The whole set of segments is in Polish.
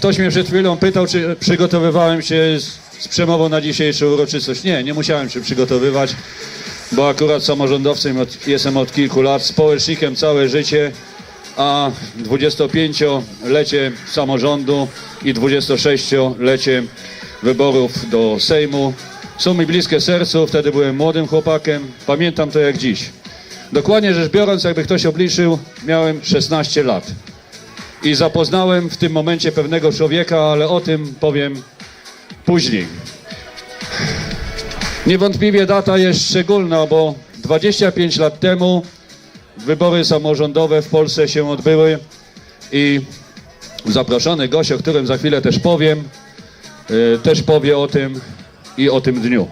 Ktoś mnie przed chwilą pytał, czy przygotowywałem się z, z przemową na dzisiejszą uroczystość. Nie, nie musiałem się przygotowywać, bo akurat samorządowcem od, jestem od kilku lat, społecznikiem całe życie, a 25-lecie samorządu i 26-lecie wyborów do Sejmu są mi bliskie sercu. Wtedy byłem młodym chłopakiem, pamiętam to jak dziś. Dokładnie rzecz biorąc, jakby ktoś obliczył, miałem 16 lat i zapoznałem w tym momencie pewnego człowieka, ale o tym powiem później. Niewątpliwie data jest szczególna, bo 25 lat temu wybory samorządowe w Polsce się odbyły i zaproszony gość, o którym za chwilę też powiem, y, też powie o tym i o tym dniu.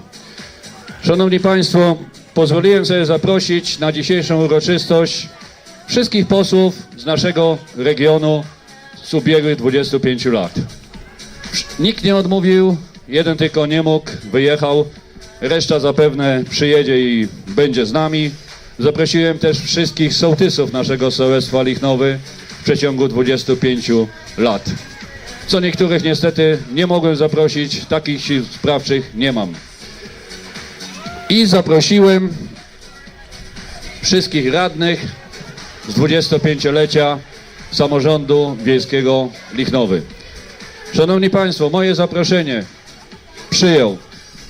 Szanowni Państwo, pozwoliłem sobie zaprosić na dzisiejszą uroczystość wszystkich posłów z naszego regionu z ubiegłych 25 lat. Nikt nie odmówił, jeden tylko nie mógł, wyjechał, reszta zapewne przyjedzie i będzie z nami. Zaprosiłem też wszystkich sołtysów naszego sołectwa Lichnowy w przeciągu 25 lat. Co niektórych niestety nie mogłem zaprosić, takich sił sprawczych nie mam. I zaprosiłem wszystkich radnych z 25-lecia samorządu wiejskiego Lichnowy. Szanowni Państwo, moje zaproszenie przyjął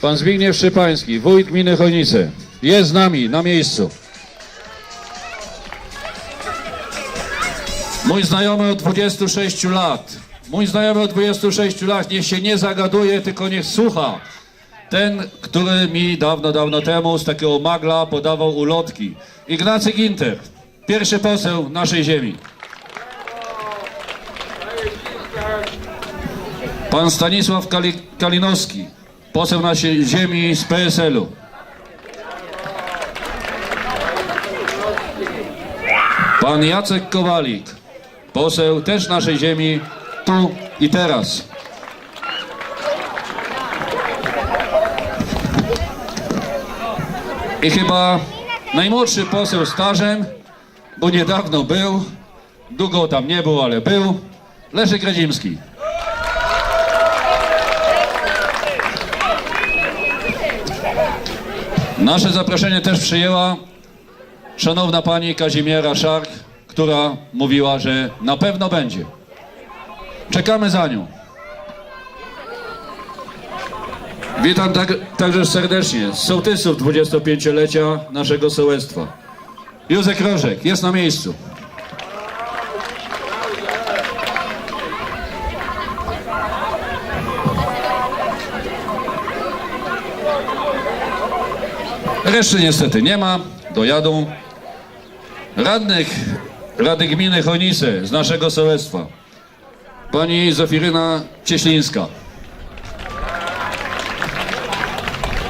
pan Zbigniew Szypański, wójt gminy Chojnice. Jest z nami na miejscu. Mój znajomy od 26 lat. Mój znajomy od 26 lat niech się nie zagaduje, tylko niech słucha. Ten, który mi dawno, dawno temu z takiego magla podawał ulotki. Ignacy Ginter, pierwszy poseł naszej ziemi. Pan Stanisław Kali Kalinowski, poseł naszej ziemi z PSL-u. Pan Jacek Kowalik, poseł też naszej ziemi, tu i teraz. I chyba najmłodszy poseł stażem, bo niedawno był, długo tam nie był, ale był, Leszek Radzimski. Nasze zaproszenie też przyjęła szanowna pani Kazimiera Szark, która mówiła, że na pewno będzie. Czekamy za nią. Witam tak, także serdecznie z sołtysów 25-lecia naszego sołectwa. Józek Rożek jest na miejscu. Reszty niestety nie ma, dojadą. Radnych Rady Gminy Chojnice z naszego sołectwa. Pani Zofiryna Cieślińska.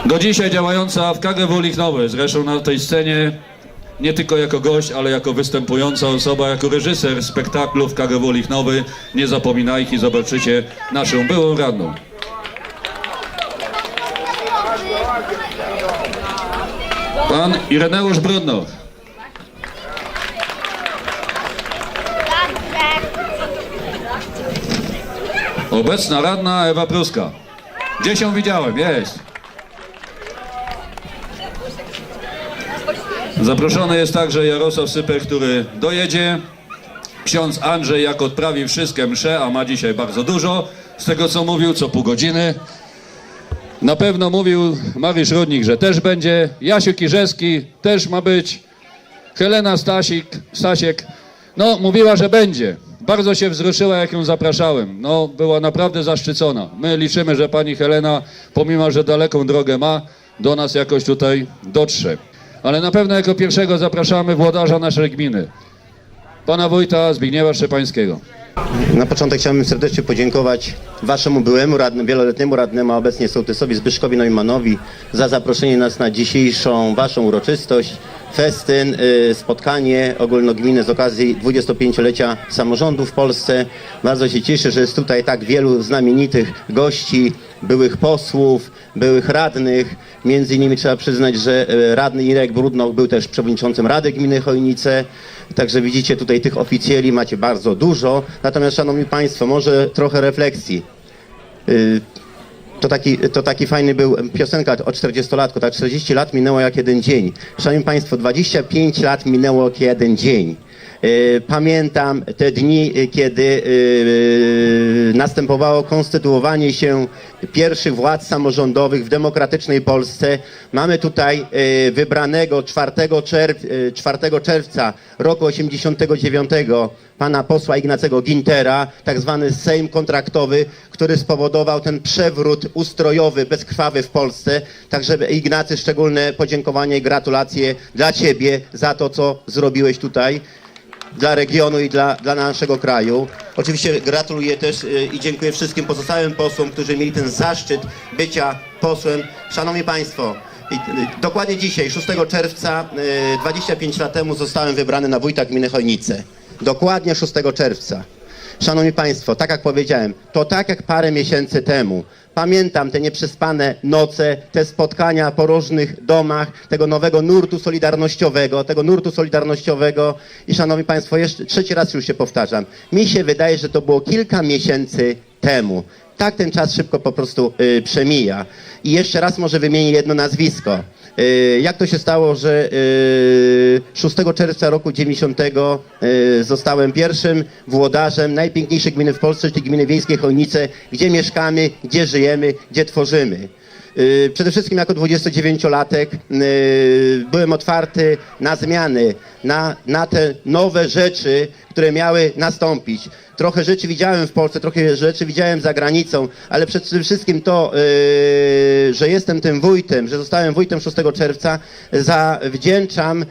Do dzisiaj działająca w KGW Lichnowy, zresztą na tej scenie nie tylko jako gość, ale jako występująca osoba, jako reżyser spektaklu w KGW Lichnowy. Nie zapominajcie i zobaczycie naszą byłą radną. Pan Ireneusz Brudno. Obecna radna Ewa Pruska. Gdzie się widziałem? Jest. Zaproszony jest także Jarosław Syper, który dojedzie. Ksiądz Andrzej, jak odprawi wszystkie msze, a ma dzisiaj bardzo dużo, z tego co mówił, co pół godziny. Na pewno mówił Mariusz Rudnik, że też będzie. Jasiu Kirzewski też ma być. Helena Stasik, Stasiek, no mówiła, że będzie. Bardzo się wzruszyła, jak ją zapraszałem. No, była naprawdę zaszczycona. My liczymy, że pani Helena, pomimo, że daleką drogę ma, do nas jakoś tutaj dotrze. Ale na pewno jako pierwszego zapraszamy włodarza naszej gminy, pana wójta Zbigniewa Szczepańskiego. Na początek chciałbym serdecznie podziękować waszemu byłemu radnemu, wieloletniemu radnemu, a obecnie sołtysowi Zbyszkowi Neumanowi za zaproszenie nas na dzisiejszą waszą uroczystość festyn, y, spotkanie ogólnogminne z okazji 25-lecia samorządu w Polsce. Bardzo się cieszę, że jest tutaj tak wielu znamienitych gości, byłych posłów, byłych radnych. Między innymi trzeba przyznać, że y, radny Irek Brudnoch był też przewodniczącym Rady Gminy Chojnice. Także widzicie tutaj tych oficjeli macie bardzo dużo. Natomiast, szanowni państwo, może trochę refleksji. To taki, to taki fajny był piosenka o 40-latku, tak 40 lat minęło jak jeden dzień. Szanowni Państwo, 25 lat minęło jak jeden dzień. Yy, Pamiętam te dni, yy, kiedy yy, następowało konstytuowanie się pierwszych władz samorządowych w demokratycznej Polsce. Mamy tutaj wybranego 4, czerw, yy, 4 czerwca roku 89 pana posła Ignacego Gintera, tak zwany Sejm kontraktowy, który spowodował ten przewrót ustrojowy, bezkrwawy w Polsce. Także Ignacy, szczególne podziękowanie i gratulacje dla Ciebie za to, co zrobiłeś tutaj dla regionu i dla, dla naszego kraju. Oczywiście gratuluję też y, i dziękuję wszystkim pozostałym posłom, którzy mieli ten zaszczyt bycia posłem. Szanowni Państwo, y, dokładnie dzisiaj, 6 czerwca, y, 25 lat temu zostałem wybrany na wójta gminy Chojnice. Dokładnie 6 czerwca. Szanowni Państwo, tak jak powiedziałem, to tak jak parę miesięcy temu. Pamiętam te nieprzespane noce, te spotkania po różnych domach, tego nowego nurtu solidarnościowego, tego nurtu solidarnościowego i szanowni Państwo, jeszcze trzeci raz już się powtarzam. Mi się wydaje, że to było kilka miesięcy temu. Tak ten czas szybko po prostu y, przemija. I jeszcze raz może wymienię jedno nazwisko. Y, jak to się stało, że y, 6 czerwca roku 90 y, zostałem pierwszym włodarzem najpiękniejszej gminy w Polsce, czyli gminy wiejskiej Chojnice, gdzie mieszkamy, gdzie żyjemy, gdzie tworzymy. Y, Przede wszystkim jako 29-latek y, byłem otwarty na zmiany, na, na te nowe rzeczy, które miały nastąpić. Trochę rzeczy widziałem w Polsce, trochę rzeczy widziałem za granicą, ale przede wszystkim to, y, że jestem tym wójtem, że zostałem wójtem 6 czerwca, zawdzięczam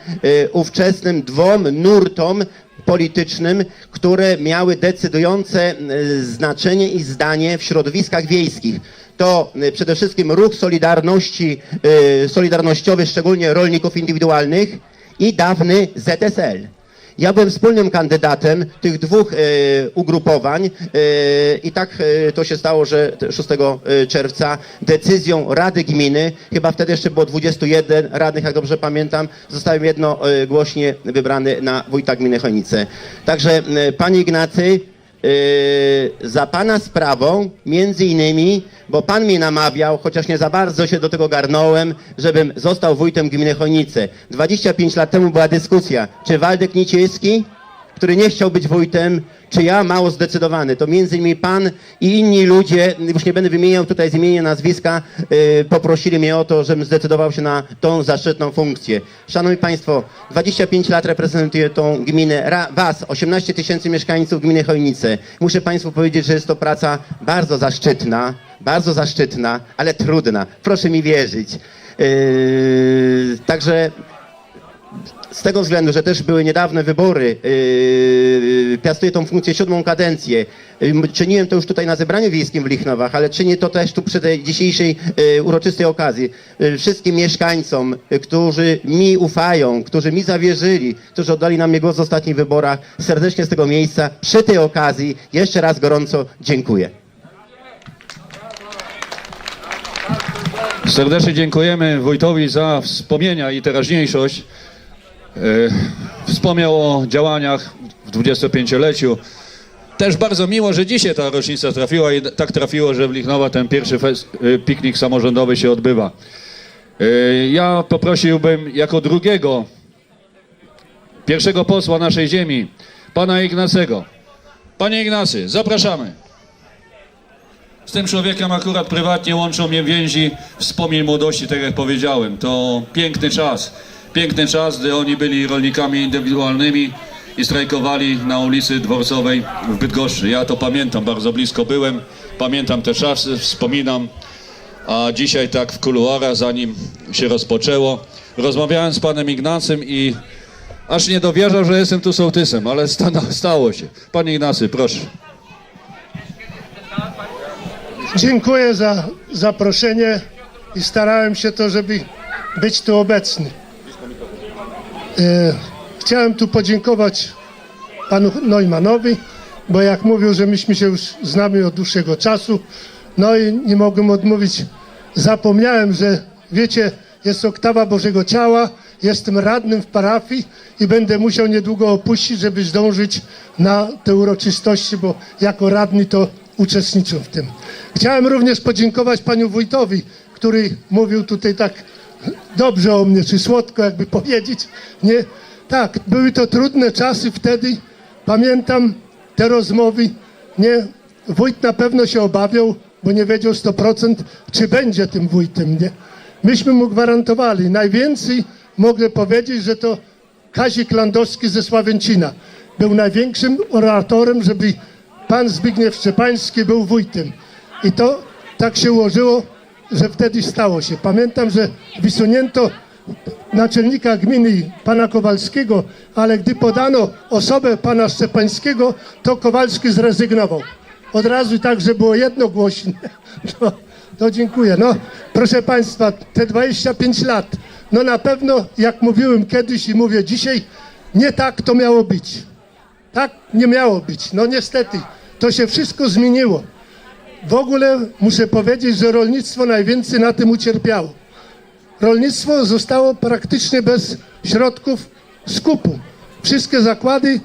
ówczesnym dwom nurtom politycznym, które miały decydujące znaczenie i zdanie w środowiskach wiejskich. To y, przede wszystkim ruch Solidarności, y, Solidarnościowy, szczególnie rolników indywidualnych i dawny ZSL. Ja byłem wspólnym kandydatem tych dwóch e, ugrupowań e, i tak e, to się stało, że te 6 czerwca decyzją Rady Gminy, chyba wtedy jeszcze było 21 radnych, jak dobrze pamiętam, zostałem jednogłośnie wybrany na wójta gminy Chojnice. Także e, panie Ignacy, za pana sprawą, między innymi, bo pan mnie namawiał, chociaż nie za bardzo się do tego garnąłem, żebym został wójtem gminy Chojnice. 25 lat temu była dyskusja, czy Waldek Niciejski, który nie chciał być wójtem, czy ja mało zdecydowany. To między innymi pan i inni ludzie, już nie będę wymieniał tutaj z imienia, nazwiska, yy, poprosili mnie o to, żebym zdecydował się na tą zaszczytną funkcję. Szanowni Państwo, 25 lat reprezentuję tą gminę, ra, was, 18 tysięcy mieszkańców gminy Chojnice. Muszę Państwu powiedzieć, że jest to praca bardzo zaszczytna, bardzo zaszczytna, ale trudna. Proszę mi wierzyć. Yy, także z tego względu, że też były niedawne wybory, yy, piastuję tą funkcję siódmą kadencję. Yy, czyniłem to już tutaj na zebraniu wiejskim w Lichnowach, ale czynię to też tu przy tej dzisiejszej yy, uroczystej okazji. Yy, wszystkim mieszkańcom, yy, którzy mi ufają, którzy mi zawierzyli, którzy oddali na mnie głos w ostatnich wyborach, serdecznie z tego miejsca przy tej okazji jeszcze raz gorąco dziękuję. Serdecznie dziękujemy wójtowi za wspomnienia i teraźniejszość. E, Wspomniał o działaniach w 25-leciu. Też bardzo miło, że dzisiaj ta rocznica trafiła i tak trafiło, że w Lichnowa ten pierwszy e, piknik samorządowy się odbywa. E, Ja poprosiłbym jako drugiego, pierwszego posła naszej ziemi, pana Ignacego. Panie Ignacy, zapraszamy. Z tym człowiekiem akurat prywatnie łączą mnie więzi wspomnień młodości, tak jak powiedziałem. To piękny czas. Piękny czas, gdy oni byli rolnikami indywidualnymi i strajkowali na ulicy Dworcowej w Bydgoszczy. Ja to pamiętam, bardzo blisko byłem. Pamiętam te czasy, wspominam. A dzisiaj tak w kuluarach, zanim się rozpoczęło, rozmawiałem z panem Ignacym i aż nie dowierzał, że jestem tu sołtysem, ale sta- stało się. Panie Ignacy, proszę. Dziękuję za zaproszenie i starałem się to, żeby być tu obecny. E, chciałem tu podziękować panu Neumanowi, bo jak mówił, że myśmy się już znamy od dłuższego czasu, no i nie mogłem odmówić. Zapomniałem, że wiecie, jest oktawa Bożego Ciała, jestem radnym w parafii i będę musiał niedługo opuścić, żeby zdążyć na te uroczystości, bo jako radny to uczestniczę w tym. Chciałem również podziękować panu wójtowi, który mówił tutaj tak dobrze o mnie, czy słodko jakby powiedzieć, nie? Tak, były to trudne czasy wtedy, pamiętam te rozmowy, nie? Wójt na pewno się obawiał, bo nie wiedział 100% czy będzie tym wójtem, nie? Myśmy mu gwarantowali, najwięcej mogę powiedzieć, że to Kazik Landowski ze Sławęcina był największym oratorem, żeby pan Zbigniew Szczepański był wójtem. I to tak się ułożyło, że wtedy stało się. Pamiętam, że wysunięto naczelnika gminy pana Kowalskiego, ale gdy podano osobę pana Szczepańskiego, to Kowalski zrezygnował. Od razu tak, że było jednogłośnie. No, to dziękuję. No, proszę państwa, te 25 lat, no na pewno, jak mówiłem kiedyś i mówię dzisiaj, nie tak to miało być. Tak nie miało być. No niestety, to się wszystko zmieniło. W ogóle muszę powiedzieć, że rolnictwo najwięcej na tym ucierpiało. Rolnictwo zostało praktycznie bez środków skupu. Wszystkie zakłady,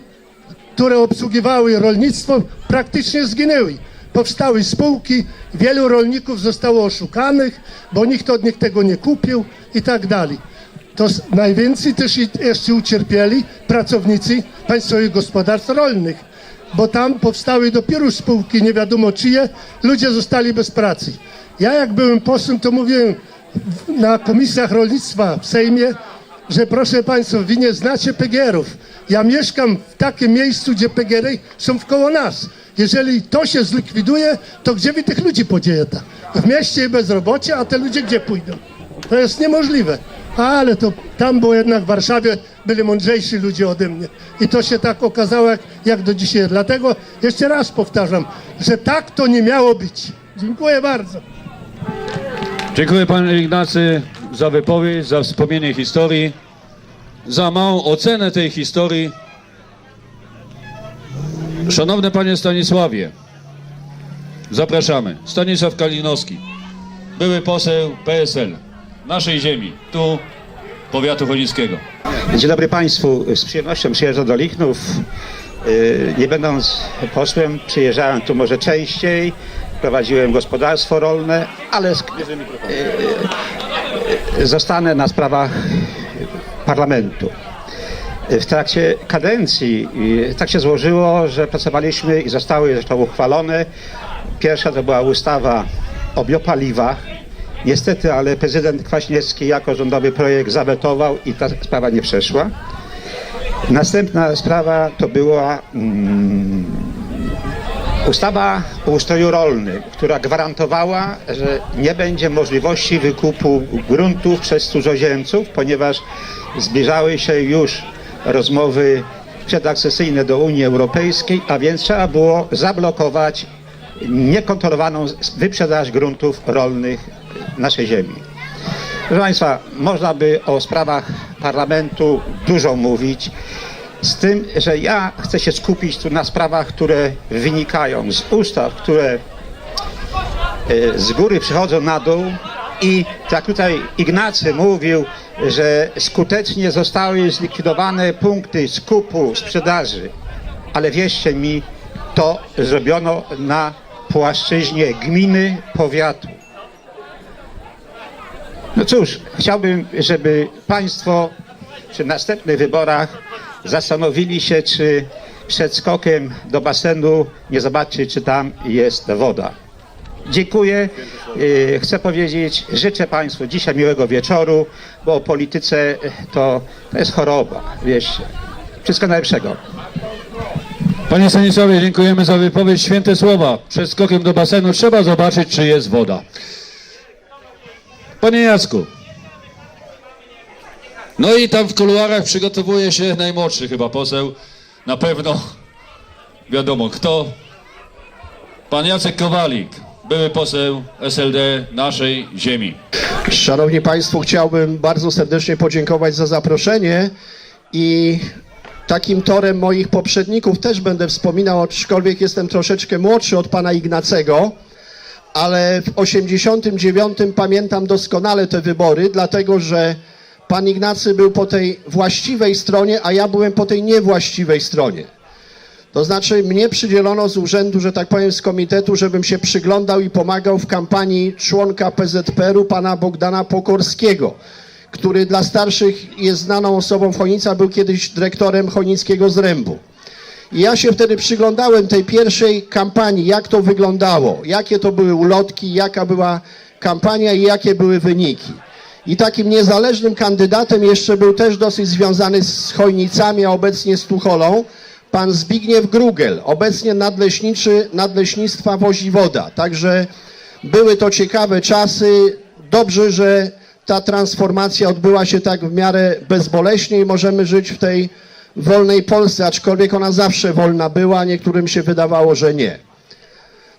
które obsługiwały rolnictwo, praktycznie zginęły. Powstały spółki, wielu rolników zostało oszukanych, bo nikt od nich tego nie kupił i tak dalej. To najwięcej też jeszcze ucierpieli pracownicy państwowych gospodarstw rolnych, bo tam powstały dopiero spółki, nie wiadomo czyje, ludzie zostali bez pracy. Ja jak byłem posłem, to mówiłem na komisjach rolnictwa w Sejmie, że proszę Państwa, wy nie znacie PGR-ów. Ja mieszkam w takim miejscu, gdzie PGR-y są wkoło nas. Jeżeli to się zlikwiduje, to gdzie wy tych ludzi podziejecie? W mieście bezrobocie, a te ludzie gdzie pójdą? To jest niemożliwe. Ale to tam, bo jednak w Warszawie byli mądrzejsi ludzie ode mnie. I to się tak okazało, jak, jak do dzisiaj. Dlatego jeszcze raz powtarzam, że tak to nie miało być. Dziękuję bardzo. Dziękuję panie Ignacy za wypowiedź, za wspomnienie historii, za małą ocenę tej historii. Szanowny panie Stanisławie, zapraszamy. Stanisław Kalinowski, były poseł PSL naszej ziemi, tu powiatu cholińskiego. Dzień dobry Państwu. Z przyjemnością przyjeżdżam do Lichnów. Yy, Nie będąc posłem, przyjeżdżałem tu może częściej. Prowadziłem gospodarstwo rolne, ale sk- yy, zostanę na sprawach parlamentu. W trakcie kadencji tak się złożyło, że pracowaliśmy i zostały zresztą uchwalone. Pierwsza to była ustawa o biopaliwach. Niestety, ale prezydent Kwaśniewski jako rządowy projekt zawetował i ta sprawa nie przeszła. Następna sprawa to była mm, ustawa o ustroju rolnym, która gwarantowała, że nie będzie możliwości wykupu gruntów przez cudzoziemców, ponieważ zbliżały się już rozmowy przedakcesyjne do Unii Europejskiej, a więc trzeba było zablokować niekontrolowaną wyprzedaż gruntów rolnych naszej ziemi. Proszę Państwa, można by o sprawach parlamentu dużo mówić, z tym, że ja chcę się skupić tu na sprawach, które wynikają z ustaw, które e, z góry przychodzą na dół i tak tutaj Ignacy mówił, że skutecznie zostały zlikwidowane punkty skupu, sprzedaży, ale wierzcie mi, to zrobiono na płaszczyźnie gminy, powiatu. No cóż, chciałbym, żeby Państwo przy następnych wyborach zastanowili się, czy przed skokiem do basenu nie zobaczyć, czy tam jest woda. Dziękuję. Yy, Chcę powiedzieć, życzę Państwu dzisiaj miłego wieczoru, bo o polityce to, to jest choroba, wierzcie. Wszystkiego najlepszego. Panie Stanisławie, dziękujemy za wypowiedź. Święte słowa. Przed skokiem do basenu trzeba zobaczyć, czy jest woda. Panie Jacku. No i tam w kuluarach przygotowuje się najmłodszy chyba poseł. Na pewno wiadomo kto. Pan Jacek Kowalik, były poseł SLD naszej ziemi. Szanowni Państwo, chciałbym bardzo serdecznie podziękować za zaproszenie I takim torem moich poprzedników też będę wspominał, aczkolwiek jestem troszeczkę młodszy od pana Ignacego, ale w 89 pamiętam doskonale te wybory, dlatego że pan Ignacy był po tej właściwej stronie, a ja byłem po tej niewłaściwej stronie. To znaczy mnie przydzielono z urzędu, że tak powiem, z komitetu, żebym się przyglądał i pomagał w kampanii członka PZPR-u pana Bogdana Pokorskiego, który dla starszych jest znaną osobą w Chojnica, był kiedyś dyrektorem Chojnickiego Zrębu. I ja się wtedy przyglądałem tej pierwszej kampanii, jak to wyglądało, jakie to były ulotki, jaka była kampania i jakie były wyniki. I takim niezależnym kandydatem jeszcze był też dosyć związany z Chojnicami, a obecnie z Tucholą, pan Zbigniew Grugel, obecnie nadleśniczy Nadleśnictwa Woziwoda. Także były to ciekawe czasy. Dobrze, że ta transformacja odbyła się tak w miarę bezboleśnie i możemy żyć w tej wolnej Polsce, aczkolwiek ona zawsze wolna była, niektórym się wydawało, że nie.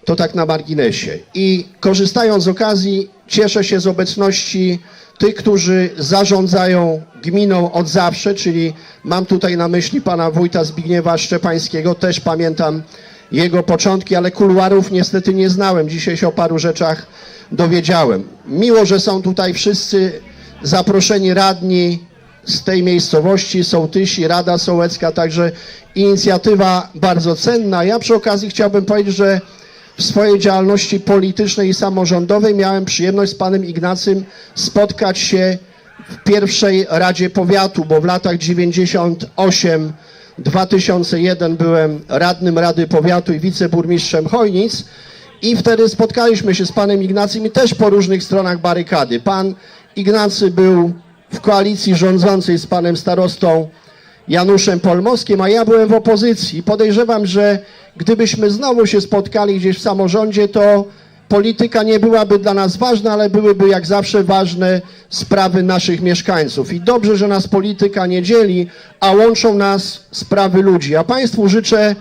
To tak na marginesie. I korzystając z okazji, cieszę się z obecności tych, którzy zarządzają gminą od zawsze, czyli mam tutaj na myśli pana wójta Zbigniewa Szczepańskiego, też pamiętam jego początki, ale kuluarów niestety nie znałem. Dzisiaj się o paru rzeczach dowiedziałem. Miło, że są tutaj wszyscy zaproszeni radni z tej miejscowości, sołtysi, Rada Sołecka, także inicjatywa bardzo cenna. Ja przy okazji chciałbym powiedzieć, że w swojej działalności politycznej i samorządowej miałem przyjemność z panem Ignacym spotkać się w pierwszej Radzie Powiatu, bo w latach 98 2001 byłem radnym Rady Powiatu i wiceburmistrzem Chojnic i wtedy spotkaliśmy się z panem Ignacym i też po różnych stronach barykady. Pan Ignacy był w koalicji rządzącej z panem starostą Januszem Polmoskiem, a ja byłem w opozycji. Podejrzewam, że gdybyśmy znowu się spotkali gdzieś w samorządzie, to polityka nie byłaby dla nas ważna, ale byłyby jak zawsze ważne sprawy naszych mieszkańców. I dobrze, że nas polityka nie dzieli, a łączą nas sprawy ludzi. A Państwu życzę,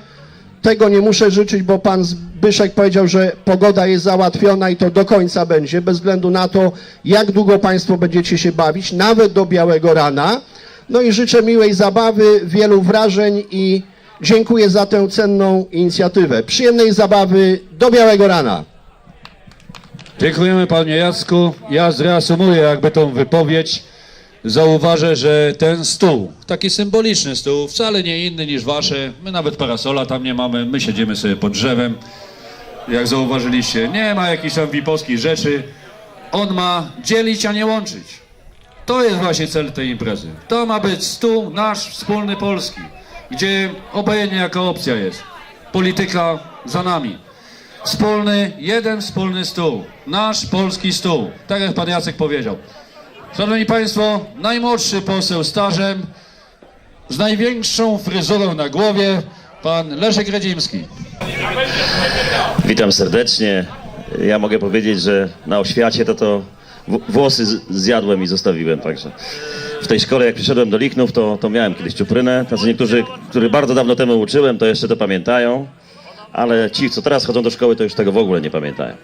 tego nie muszę życzyć, bo Pan Zbyszek powiedział, że pogoda jest załatwiona i to do końca będzie, bez względu na to, jak długo Państwo będziecie się bawić, nawet do białego rana. No i życzę miłej zabawy, wielu wrażeń i dziękuję za tę cenną inicjatywę. Przyjemnej zabawy do białego rana. Dziękujemy panie Jacku. Ja zreasumuję jakby tą wypowiedź. Zauważę, że ten stół, taki symboliczny stół, wcale nie inny niż wasze. My nawet parasola tam nie mamy, my siedzimy sobie pod drzewem. Jak zauważyliście, nie ma jakichś tam wipowskich rzeczy. On ma dzielić, a nie łączyć. To jest właśnie cel tej imprezy. To ma być stół nasz wspólny polski, gdzie obojętnie jaka opcja jest. Polityka za nami. Wspólny, jeden wspólny stół. Nasz polski stół. Tak jak pan Jacek powiedział. Szanowni Państwo, najmłodszy poseł stażem z największą fryzurą na głowie, pan Leszek Radzimski. Witam serdecznie. Ja mogę powiedzieć, że na oświacie to to włosy zjadłem i zostawiłem, także w tej szkole jak przyszedłem do Lichnów, to, to miałem kiedyś czuprynę. Tacy niektórzy, których bardzo dawno temu uczyłem, to jeszcze to pamiętają, ale ci, co teraz chodzą do szkoły, to już tego w ogóle nie pamiętają.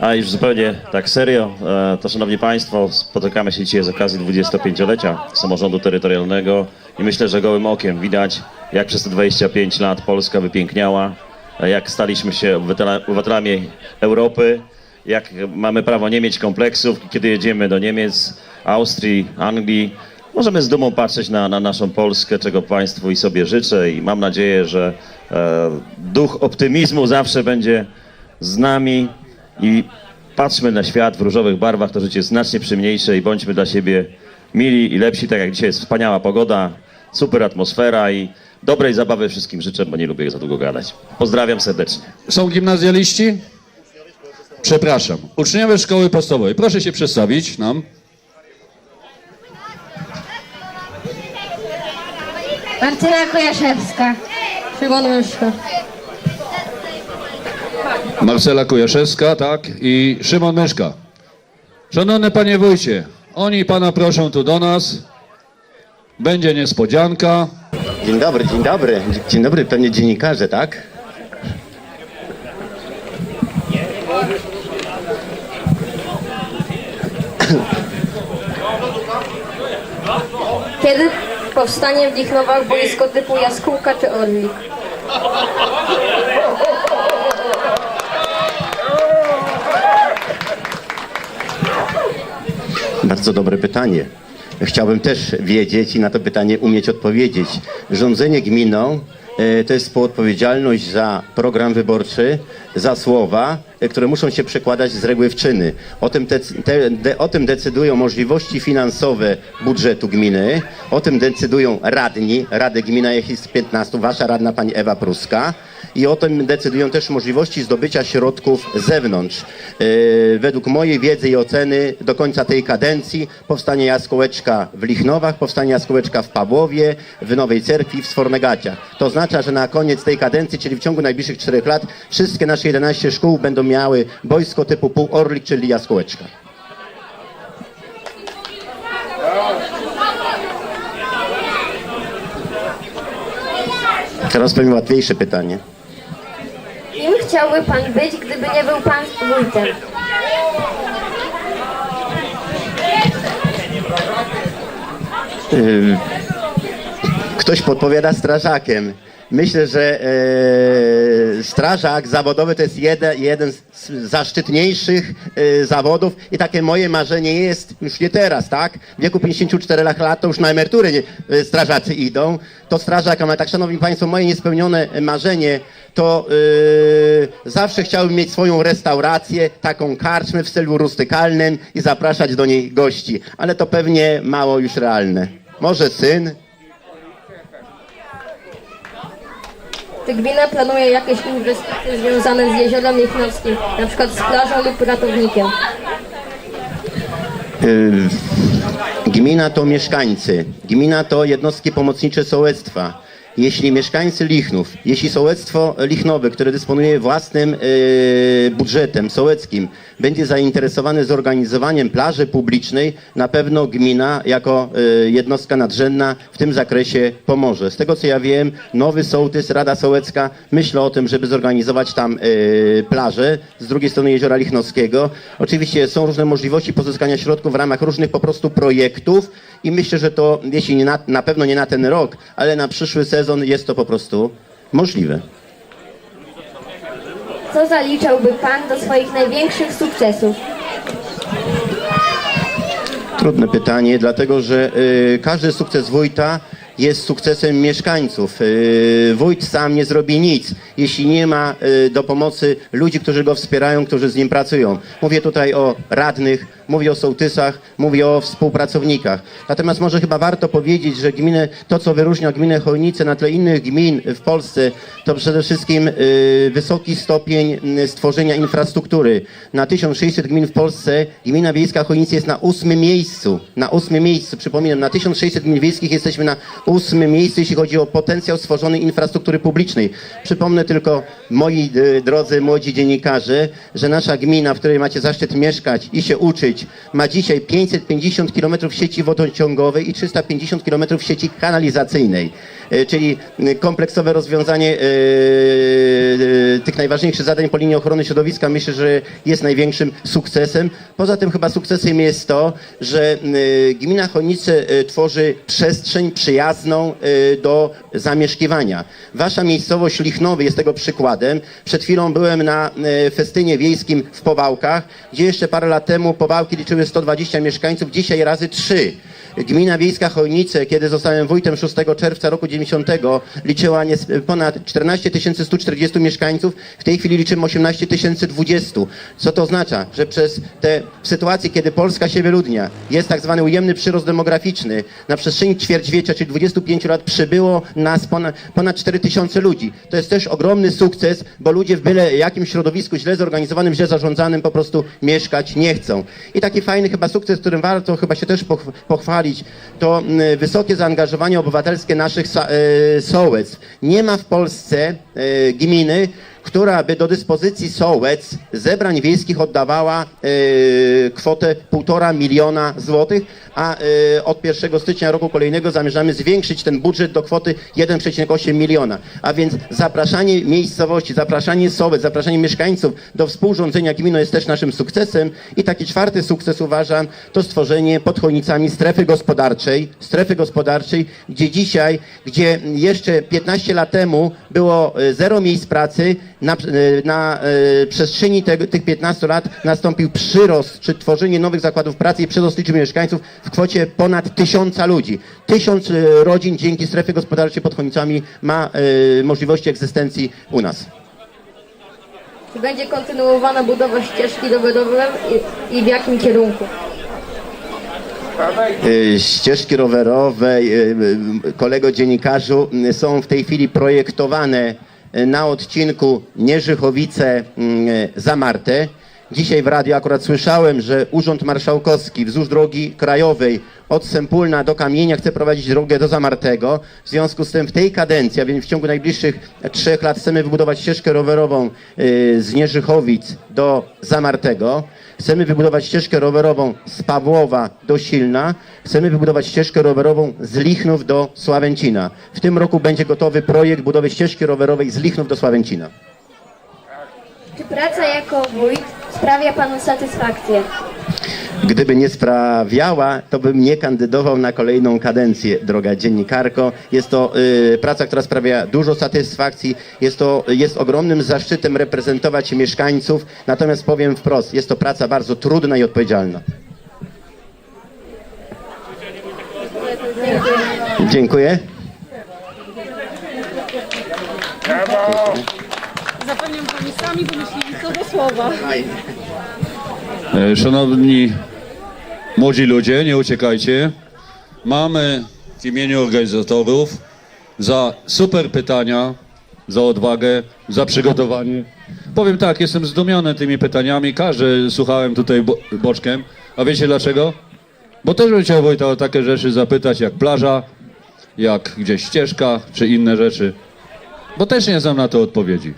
A już zupełnie tak serio, e, to szanowni państwo, spotykamy się dzisiaj z okazji 25-lecia samorządu terytorialnego i myślę, że gołym okiem widać, jak przez te 25 lat Polska wypiękniała, e, jak staliśmy się obywatela- obywatelami Europy, jak mamy prawo nie mieć kompleksów, kiedy jedziemy do Niemiec, Austrii, Anglii. Możemy z dumą patrzeć na, na naszą Polskę, czego Państwu i sobie życzę i mam nadzieję, że e, duch optymizmu zawsze będzie z nami i patrzmy na świat w różowych barwach, to życie jest znacznie przyjemniejsze i bądźmy dla siebie mili i lepsi, tak jak dzisiaj jest wspaniała pogoda, super atmosfera i dobrej zabawy wszystkim życzę, bo nie lubię za długo gadać. Pozdrawiam serdecznie. Są gimnazjaliści? Przepraszam. Uczniowie szkoły podstawowej. Proszę się przedstawić nam. Martyna Kujaszewska. Szymon Myszko. Marcela Kujaszewska, tak, i Szymon Myszka. Szanowny panie wójcie, oni pana proszą tu do nas. Będzie niespodzianka. Dzień dobry, dzień dobry. Dzień dobry, pewnie dziennikarze, tak? Kiedy, powstanie w Lichnowach boisko typu jaskółka czy orlik? Bardzo dobre pytanie. Chciałbym też wiedzieć i na to pytanie umieć odpowiedzieć. Rządzenie gminą e, to jest współodpowiedzialność za program wyborczy, za słowa, e, które muszą się przekładać z reguły w czyny. O tym, te, de, o tym decydują możliwości finansowe budżetu gminy, o tym decydują radni, Rady Gmina, jest 15, wasza radna pani Ewa Pruska i o tym decydują też możliwości zdobycia środków z zewnątrz. Yy, według mojej wiedzy i oceny do końca tej kadencji powstanie jaskółeczka w Lichnowach, powstanie jaskółeczka w Pawłowie, w Nowej Cerkwi, w Sfornegaciach. To oznacza, że na koniec tej kadencji, czyli w ciągu najbliższych czterech lat, wszystkie nasze 11 szkół będą miały boisko typu półorlik, czyli jaskółeczka. Teraz powiem łatwiejsze pytanie. Chciałby pan być, gdyby nie był pan wójtem? Ym, Ktoś podpowiada strażakiem. Myślę, że e, strażak zawodowy to jest jeden, jeden z zaszczytniejszych e, zawodów i takie moje marzenie jest już nie teraz, tak? W wieku 54 lat to już na emeryturę nie, e, strażacy idą. To strażak, ale tak szanowni państwo, moje niespełnione marzenie to e, zawsze chciałbym mieć swoją restaurację, taką karczmę w stylu rustykalnym i zapraszać do niej gości, ale to pewnie mało już realne. Może syn, Czy gmina planuje jakieś inwestycje związane z jeziorem Lichnowskim, na przykład z plażą lub ratownikiem? Y, Gmina to mieszkańcy. Gmina to jednostki pomocnicze sołectwa. Jeśli mieszkańcy Lichnów, jeśli sołectwo Lichnowe, które dysponuje własnym y, budżetem sołeckim, będzie zainteresowane zorganizowaniem plaży publicznej, na pewno gmina jako y, jednostka nadrzędna w tym zakresie pomoże. Z tego co ja wiem, nowy sołtys, Rada Sołecka myślę o tym, żeby zorganizować tam y, plażę z drugiej strony Jeziora Lichnowskiego. Oczywiście są różne możliwości pozyskania środków w ramach różnych po prostu projektów i myślę, że to, jeśli nie na, na pewno nie na ten rok, ale na przyszły sezon jest to po prostu możliwe. Co zaliczałby pan do swoich największych sukcesów? Trudne pytanie, dlatego że y, każdy sukces wójta jest sukcesem mieszkańców. Y, wójt sam nie zrobi nic, jeśli nie ma y, do pomocy ludzi, którzy go wspierają, którzy z nim pracują. Mówię tutaj o radnych, mówię o sołtysach, mówię o współpracownikach. Natomiast może chyba warto powiedzieć, że gminy, to co wyróżnia gminę Chojnice na tle innych gmin w Polsce, to przede wszystkim y, wysoki stopień stworzenia infrastruktury. Na 1600 gmin w Polsce gmina wiejska Chojnice jest na ósmym miejscu. Na ósmym miejscu, przypominam, na 1600 gmin wiejskich jesteśmy na ósmym miejscu, jeśli chodzi o potencjał stworzonej infrastruktury publicznej. Przypomnę tylko, moi y, drodzy młodzi dziennikarze, że nasza gmina, w której macie zaszczyt mieszkać i się uczyć, ma dzisiaj 550 km sieci wodociągowej i 350 km sieci kanalizacyjnej. Y, Czyli kompleksowe rozwiązanie y, y, tych najważniejszych zadań po linii ochrony środowiska myślę, że jest największym sukcesem. Poza tym chyba sukcesem jest to, że gmina Chonice tworzy przestrzeń przyjazną do zamieszkiwania. Wasza miejscowość Lichnowy jest tego przykładem. Przed chwilą byłem na festynie wiejskim w Powałkach, gdzie jeszcze parę lat temu Powałki liczyły 120 mieszkańców, dzisiaj razy 3. Gmina Wiejska Chojnice, kiedy zostałem wójtem 6 czerwca roku 90, liczyła nies- ponad 14 140 mieszkańców, w tej chwili liczymy 18 020. Co to oznacza? Że przez te sytuacje, kiedy Polska się wyludnia, jest tak zwany ujemny przyrost demograficzny, na przestrzeni ćwierćwiecza, czyli 25 lat przybyło nas ponad, ponad 4 tysiące ludzi. To jest też ogromny sukces, bo ludzie w byle jakim środowisku źle zorganizowanym, źle zarządzanym po prostu mieszkać nie chcą. I taki fajny chyba sukces, którym warto chyba się też pochw- to mm, wysokie zaangażowanie obywatelskie naszych e, sołectw. Nie ma w Polsce e, gminy, która by do dyspozycji sołec zebrań wiejskich oddawała e, kwotę 1,5 miliona złotych, a e, od 1 stycznia roku kolejnego zamierzamy zwiększyć ten budżet do kwoty 1,8 miliona. A więc zapraszanie miejscowości, zapraszanie sołec, zapraszanie mieszkańców do współrządzenia gminą jest też naszym sukcesem. I taki czwarty sukces uważam to stworzenie pod Chojnicami strefy gospodarczej, strefy gospodarczej, gdzie dzisiaj, gdzie jeszcze 15 lat temu było e, zero miejsc pracy, na, e, na e, przestrzeni tego, tych 15 lat nastąpił przyrost, czy tworzenie nowych zakładów pracy i przyrost liczby mieszkańców w kwocie ponad tysiąca ludzi. Tysiąc e, rodzin dzięki strefie gospodarczej pod Chojnicami ma e, możliwości egzystencji u nas. Czy będzie kontynuowana budowa ścieżki rowerowej i, w jakim kierunku? Y, ścieżki rowerowe, kolego dziennikarzu, są w tej chwili projektowane na odcinku Nierzychowice-Zamarte. Dzisiaj w radiu akurat słyszałem, że Urząd Marszałkowski wzdłuż drogi krajowej od Sempólna do Kamienia chce prowadzić drogę do Zamartego. W związku z tym w tej kadencji, a więc w ciągu najbliższych trzech lat chcemy wybudować ścieżkę rowerową y, z Nierzychowic do Zamartego. Chcemy wybudować ścieżkę rowerową z Pawłowa do Silna. Chcemy wybudować ścieżkę rowerową z Lichnów do Sławęcina. W tym roku będzie gotowy projekt budowy ścieżki rowerowej z Lichnów do Sławęcina. Czy praca jako wójt sprawia panu satysfakcję? Gdyby nie sprawiała, to bym nie kandydował na kolejną kadencję, droga dziennikarko. Jest to y, praca, która sprawia dużo satysfakcji. Jest to jest ogromnym zaszczytem reprezentować mieszkańców. Natomiast powiem wprost, jest to praca bardzo trudna i odpowiedzialna. Dziękuję. Pani sami wymyślili co do słowa. E, Szanowni młodzi ludzie, nie uciekajcie. Mamy w imieniu organizatorów za super pytania, za odwagę, za przygotowanie. Powiem tak, jestem zdumiony tymi pytaniami. Każdy słuchałem tutaj bo boczkiem. A wiecie dlaczego? Bo też bym chciał Wojta o takie rzeczy zapytać, jak plaża, jak gdzieś ścieżka, czy inne rzeczy. Bo też nie znam na to odpowiedzi.